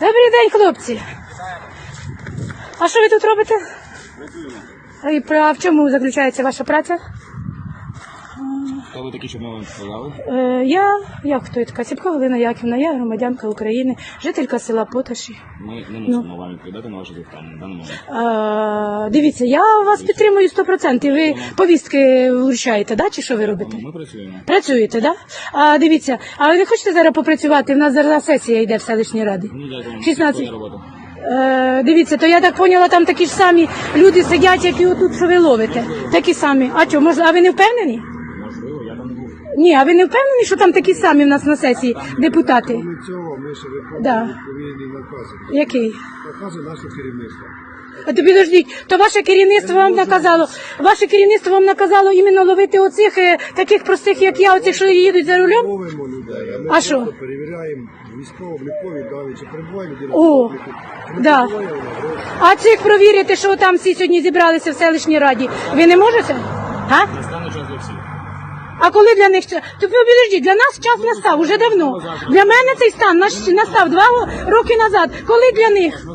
Добрий день, хлопці. А що ви тут робите? А А в чому заключається ваша праця? Хто ви такі, щоб ми вам сказали? Е, я, як хто я така? Сіпко Галина Яківна, я громадянка України, жителька села Поташі. Ми не Ну. мусимо вам відповідати на ваше запитання на даний момент. Е, дивіться, я вас підтримую 100%. Ви повістки вручаєте, да? чи що ви робите? Ми працюємо. Працюєте, да? А дивіться, а ви не хочете зараз попрацювати? У нас зараз сесія йде в селищній раді. Ні, дякую. 16. Своя. Е, дивіться, то я так поняла, там такі ж самі люди сидять, як і отут, що ви ловите. Такі самі. А що, може, а ви не впевнені? Можливо, я там не був. Ні, а ви не впевнені, що там такі самі в нас на сесії депутати? Ми цього ми ще виконуємо Да. відповідні накази. Який? Накази нашого керівництва. А то підождіть, то ваше керівництво вам наказало, ваше керівництво вам наказало іменно ловити оцих е, таких простих, як я, оцих, що їдуть за рулем? Ловимо людей, а ми А просто що? перевіряємо військово-облікові дані, чи перебуває людина. О, обліку, чи не да. перебуває вона в. А цих провірити, що там всі сьогодні зібралися в селищній раді, ви не можете? А? Настане час для всіх. А коли для них час? То ви підождіть, для нас час настав уже давно. Для мене цей стан наш- настав два роки назад. Коли для них?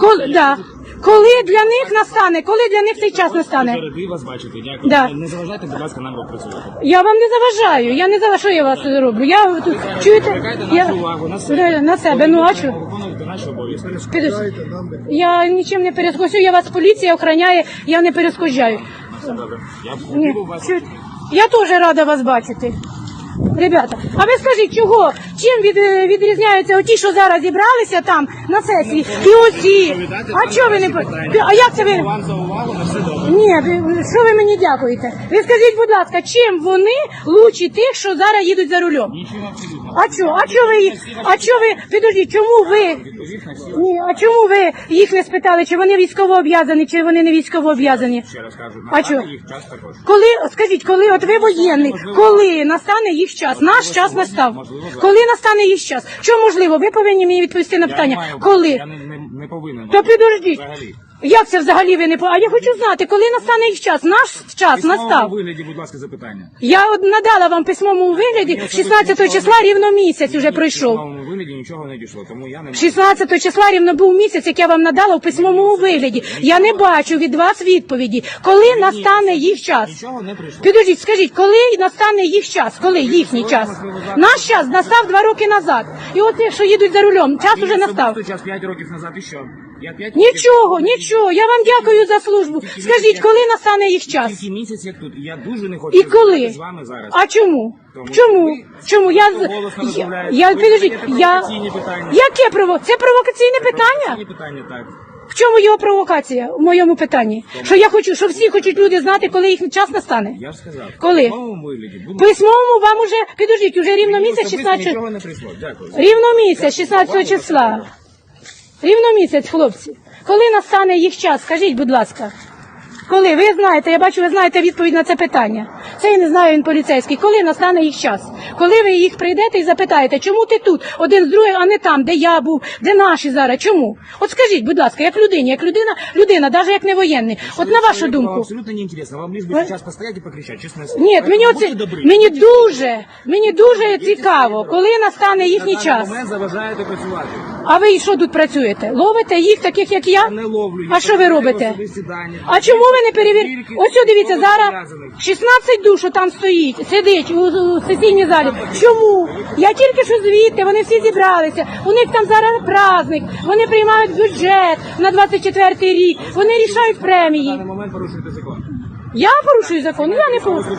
Коли, да. коли для них настане? Коли для них цей час настане? Ради вас бачити. Дякую. Да. Не заважайте, будь ласка, нам працювати. Я вам не заважаю. Я не заважаю, що я вас роблю. Я тут чуєте? Я нашу увагу на себе. на себе. Ну а що? Підожди. Я нічим не перескочу. Я вас поліція охороняє, я не перескочаю. Все добре. Я вас. Я теж рада вас бачити. Ребята, а ви скажіть, чого? Чим від, е, відрізняються оті, що зараз зібралися там на сесії, і оці? А чого ви не по- А як це ви? Вам за увагу на все добре. Ні, ви- що ви мені дякуєте? Ви скажіть, будь ласка, чим вони лучші тих, що зараз їдуть за рулем? Нічого абсолютно. А чого? А чого ви їх? А чого ви? Підождіть, чому ви? Відповідь на всі. Ні, а чому ви їх не спитали, чи вони військово об'язані, чи вони не військово об'язані? Ще раз кажу, А настане чого? їх час також. Коли скажіть, коли от ви воєнний, коли настане їх час? Наш час настав. Коли настане їх час? Що можливо? Ви повинні мені відповісти на питання. Коли? Я не, не, не повинен. То підождіть. Взагалі. Як це взагалі ви не по? А я хочу знати, коли настане їх час? Наш час Письмовому настав. вигляді, будь ласка, запитання. Я от надала вам письмовому вигляді 16 числа рівно місяць уже В пройшов. письмовому вигляді нічого не дійшло, тому я не можу. 16 числа рівно був місяць, як я вам надала в письмовому вигляді. Я не бачу від вас відповіді, коли настане їх час. Нічого не прийшло. Підождіть, скажіть, коли настане їх час? Коли їхній час? Наш час настав два роки назад. І от що їдуть за рулем, час уже настав. Особисто час 5 років назад і що? Я 5 Нічого, нічого. Я вам дякую за службу. Скажіть, коли настане їх час? Тільки місяць як тут. І я дуже не хочу І коли? розмовляти з вами зараз. А чому? Тому Чому? ви Чому? Я, голосно я, розмовляєте. я Ви підождіть, задаєте я... провокаційні питання. Яке прово? Це провокаційне питання? Ці питання так. В чому його провокація у моєму питанні? Що я хочу, що всі хочуть люди знати, коли їх час настане? Я ж сказав. Коли? В письмовому вигляді. Будь Письмовому вам уже, підождіть, уже рівно місяць особисто 16 Нічого не прийшло. Дякую. Рівно місяць, 16 числа. Рівно місяць, хлопці. Коли настане їх час? Скажіть, будь ласка. Коли? Ви знаєте, я бачу, ви знаєте відповідь на це питання. Це я не знаю, він поліцейський. Коли настане їх час? Коли ви їх прийдете і запитаєте, чому ти тут, один з другим, а не там, де я був, де наші зараз? Чому? От скажіть, будь ласка, як людині, як людина, людина, навіть як не воєнний. От на вашу думку. Абсолютно не интересно. Вам лишь бы Ви- сейчас постоять и покричать, честное. Ні, мені оце мені дуже, мені дуже цікаво, коли настане їхній час. момент заважаєте працювати. А ви що тут працюєте? Ловите їх, таких як я? Не ловлю. А що ви робите? А чому ви не перевіряєте? Тільки Ось о, дивіться, зараз пов'язаних. 16 душ там стоїть, сидить у, у сесійній залі. Чому? Я тільки що звідти, вони всі зібралися. У них там зараз праздник, вони приймають бюджет на 24 рік, вони рішають премії. даний момент порушуєте закон. Я порушую закон, я не порушую.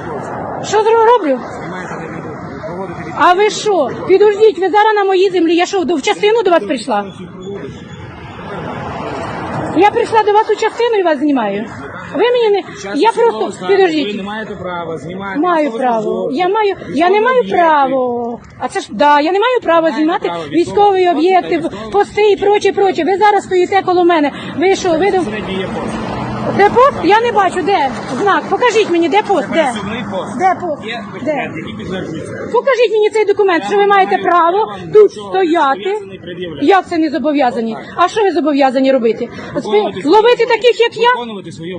Що зро- проводити від... А ви що? Підождіть, ви зараз на моїй землі. Я що, до- в частину до вас прийшла? Я прийшла до вас у частину і вас знімаю. Ви мені не. Я просто Ви підождіть. не маєте права знімати. Маю право. Я маю, я не маю права. А це ж да, я не маю права Маєте знімати право. військові Військовий об'єкти, пости і проче, проче. Ви зараз стоїте коло мене. Ви що, ви до- Це не діє пост. Де пост? Я не бачу, де знак. Покажіть мені, де пост, де? Де пост? Де? Покажіть мені цей документ, що ви маєте право тут стояти. Як це не зобов'язані? А що ви зобов'язані робити? Ловити таких, як я?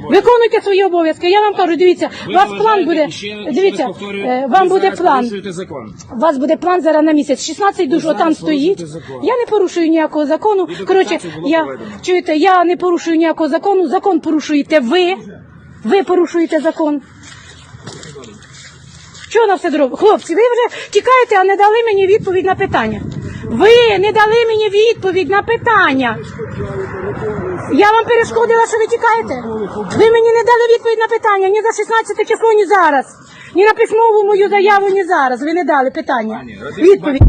Виконуйте свої обов'язки. Я вам кажу, дивіться, у вас план буде. Дивіться, е, вам буде план. У вас буде план зараз на місяць. 16 душ отам стоїть. Я не порушую ніякого закону. Коротше, я чуєте, я не порушую ніякого закону. Закон порушуєте ви. Ви порушуєте закон. Що на все дорого? Хлопці, ви вже тікаєте, а не дали мені відповідь на питання. Ви не дали мені відповідь на питання. Я вам перешкодила, що ви тікаєте? Ви мені не дали відповідь на питання ні за 16 число, ні зараз. Ні на письмову мою заяву, ні зараз. Ви не дали питання. Відповідь.